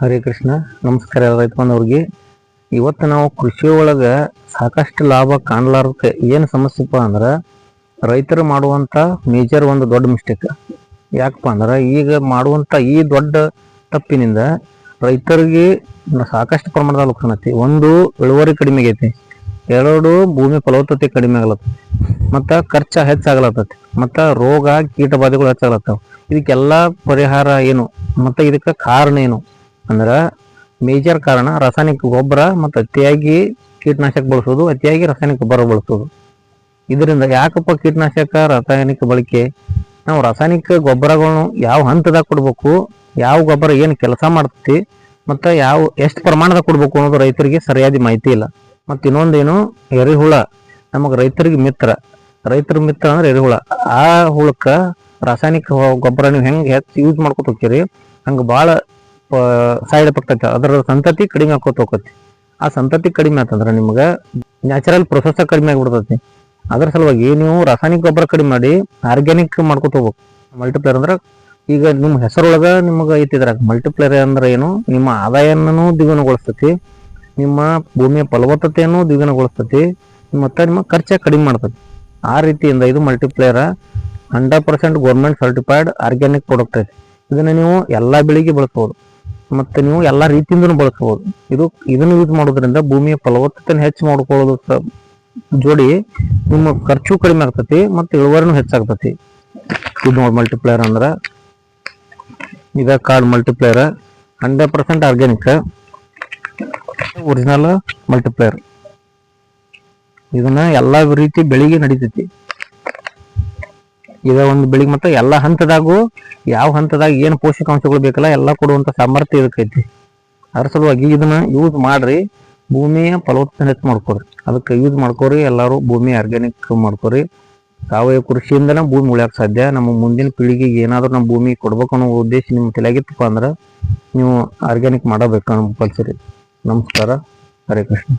ಹರೇ ಕೃಷ್ಣ, ನಮಸ್ಕಾರ ರೈತ ಬಂದವ್ರಿಗೆ ಇವತ್ತು ನಾವು ಕೃಷಿ ಒಳಗೆ ಸಾಕಷ್ಟು ಲಾಭ ಕಾಣ್ಲಾರ್ದಕ್ಕೆ ಏನು ಸಮಸ್ಯೆಪ್ಪ ಅಂದ್ರೆ, ರೈತರು ಮಾಡುವಂತ ಮೇಜರ್ ಒಂದು ದೊಡ್ಡ ಮಿಸ್ಟೇಕ್ ಯಾಕಪ್ಪ ಅಂದ್ರೆ, ಈಗ ಮಾಡುವಂತ ಈ ದೊಡ್ಡ ತಪ್ಪಿನಿಂದ ರೈತರಿಗೆ ಸಾಕಷ್ಟು ಪ್ರಮಾಣದ ಲಕ್ಷಣ ಐತಿ ಒಂದು, ಇಳುವರಿ ಕಡಿಮೆ ಆಗೈತಿ. ಎರಡು, ಭೂಮಿ ಫಲವತ್ತತೆ ಕಡಿಮೆ ಆಗ್ಲತ್ತ ಮತ್ತು ಖರ್ಚು ಹೆಚ್ಚಾಗ್ಲತ್ತೈತಿ. ಮತ್ತು ರೋಗ ಕೀಟ ಬಾಧೆಗಳು ಹೆಚ್ಚಾಗ್ಲತ್ತಾವ. ಇದಕ್ಕೆಲ್ಲ ಪರಿಹಾರ ಏನು? ಮತ್ತು ಇದಕ್ಕೆ ಕಾರಣ ಏನು? ಅಂದ್ರ ಮೇಜರ್ ಕಾರಣ ರಾಸಾಯನಿಕ ಗೊಬ್ಬರ ಮತ್ತು ಅತಿಯಾಗಿ ಕೀಟನಾಶಕ ಬಳಸೋದು ಅತಿಯಾಗಿ ರಾಸಾಯನಿಕ ಗೊಬ್ಬರ ಬಳಸೋದು ಇದರಿಂದ ಯಾಕಪ್ಪ ಕೀಟನಾಶಕ, ರಾಸಾಯನಿಕ ಬಳಕೆ? ನಾವು ರಾಸಾಯನಿಕ ಗೊಬ್ಬರಗಳನ್ನು ಯಾವ ಹಂತದಾಗ ಕೊಡಬೇಕು, ಯಾವ ಗೊಬ್ಬರ ಏನು ಕೆಲಸ ಮಾಡ್ತೈತಿ, ಮತ್ತು ಯಾವ, ಎಷ್ಟು ಪ್ರಮಾಣದಾಗ ಕೊಡಬೇಕು ಅನ್ನೋದು ರೈತರಿಗೆ ಸರಿಯಾದ ಮಾಹಿತಿ ಇಲ್ಲ. ಮತ್ತು ಇನ್ನೊಂದೇನು ಎರೆಹುಳ ನಮಗೆ ರೈತರಿಗೆ ಮಿತ್ರ. ರೈತರ ಮಿತ್ರ ಅಂದ್ರೆ ಎರೆಹುಳ ಆ ಹುಳಕ್ಕೆ ರಾಸಾಯನಿಕ ಗೊಬ್ಬರ ನೀವು ಹೆಂಗೆ ಹೆಚ್ಚು ಯೂಸ್ ಮಾಡ್ಕೊತ ಹೋಗ್ತೀರಿ, ಹಂಗೆ ಭಾಳ ಸೈಡ್ ಎಫೆಕ್ಟ್ ಐತೆ ಅದರ ಸಂತತಿ ಕಡಿಮೆ ಆಕೋತ ಹೋಗತಿ ಆ ಸಂತತಿ ಕಡಿಮೆ ಆತಂದ್ರೆ ನಿಮ್ಗೆ ನ್ಯಾಚುರಲ್ ಪ್ರೊಸೆಸ್ ಕಡಿಮೆ ಆಗಿಬಿಡ್ತೈತಿ. ಅದ್ರ ಸಲುವಾಗಿ ನೀವು ರಾಸಾಯನಿಕ ಗೊಬ್ಬರ ಕಡಿಮೆ ಮಾಡಿ ಆರ್ಗ್ಯಾನಿಕ್ ಮಾಡ್ಕೊತ ಹೋಗ್ಬೇಕು. ಮಲ್ಟಿಪ್ಲೇರ್ ಅಂದ್ರೆ ಈಗ ನಿಮ್ಮ ಹೆಸರೊಳಗ ನಿಮಗೆ ಐತಿ ಇದ್ರಾಗ. ಮಲ್ಟಿಪ್ಲೇಯರ್ ಅಂದ್ರೆ ಏನು? ನಿಮ್ಮ ಆದಾಯನೂ ದ್ವಿಗುಣಗೊಳಿಸ್ತತಿ. ನಿಮ್ಮ ಭೂಮಿಯ ಫಲವತ್ತತೆಯನ್ನು ದ್ವಿಗುಣಗೊಳಿಸ್ತತಿ. ಮತ್ತೆ ನಿಮ್ಮ ಖರ್ಚ ಕಡಿಮೆ ಮಾಡ್ತತಿ. ಆ ರೀತಿಯಿಂದ ಇದು multiplayer hundred percent government certified organic product ಐತಿ. ಇದನ್ನ ನೀವು ಎಲ್ಲಾ ಬೆಳೆಗೆ ಬಳಸ್ಬೋದು. ಮತ್ತೆ ನೀವು ಎಲ್ಲಾ ರೀತಿಯಿಂದನೂ ಬಳಸಬಹುದು. ಇದು, ಇದನ್ನು ಯೂಸ್ ಮಾಡೋದ್ರಿಂದ ಭೂಮಿಯ ಫಲವತ್ತತೆಯನ್ನು ಹೆಚ್ಚು ಮಾಡ್ಕೊಳ್ಳೋದು ಸ- ಜೋಡಿ ನಿಮ್ಮ ಖರ್ಚು ಕಡಿಮೆ ಆಗ್ತತಿ ಮತ್ತೆ ಇಳುವರಿನೂ ಹೆಚ್ಚಾಗ್ತತಿ. ಇದು ನೋಡಿ ಮಲ್ಟಿಪ್ಲೇಯರ್ ಅಂದ್ರ ಇದ card multiplayer hundred percent organic original multiplayer ಇದನ್ನ ಎಲ್ಲಾ ರೀತಿ ಬೆಳಿಗ್ಗೆ ನಡೀತೈತಿ. ಇದ ಒಂದು ಬೆಳಿಗ್ಗೆ ಮತ್ತೆ ಎಲ್ಲಾ ಹಂತದಾಗೂ ಯಾವ ಹಂತದಾಗ ಏನು ಪೋಷಕಾಂಶಗಳು ಬೇಕಲ್ಲ ಎಲ್ಲ ಕೊಡುವಂತ ಸಾಮರ್ಥ್ಯ ಇದಕ್ಕೈತಿ. ಅದ್ರ ಸಲುವಾಗಿ ಇದನ್ನ ಯೂಸ್ ಮಾಡ್ರಿ ಭೂಮಿಯ ಫಲವತ್ತತೆ ಹೆಚ್ಚು ಮಾಡ್ಕೊರಿ ಅದಕ್ಕೆ ಯೂಸ್ ಮಾಡ್ಕೋರಿ, ಎಲ್ಲರೂ ಭೂಮಿ ಆರ್ಗ್ಯಾನಿಕ್ ಮಾಡ್ಕೊರಿ. ಸಾವಯವ ಕೃಷಿಯಿಂದನೇ ಭೂಮಿ ಉಳಿಯಕ್ಕೆ ಸಾಧ್ಯ. ನಮ್ಮ ಮುಂದಿನ ಪೀಳಿಗೆಗೆ ಏನಾದರೂ ನಮ್ಮ ಭೂಮಿ ಕೊಡ್ಬೇಕು ಅನ್ನೋ ಉದ್ದೇಶ ನಿಮ್ಮ ತಲೆಯಾಗಿತ್ತಪ್ಪ ಅಂದ್ರೆ ನೀವು ಆರ್ಗ್ಯಾನಿಕ್ ಮಾಡಬೇಕು ಕಂಪಲ್ಸರಿ ನಮಸ್ಕಾರ. ಹರೇ ಕೃಷ್ಣ.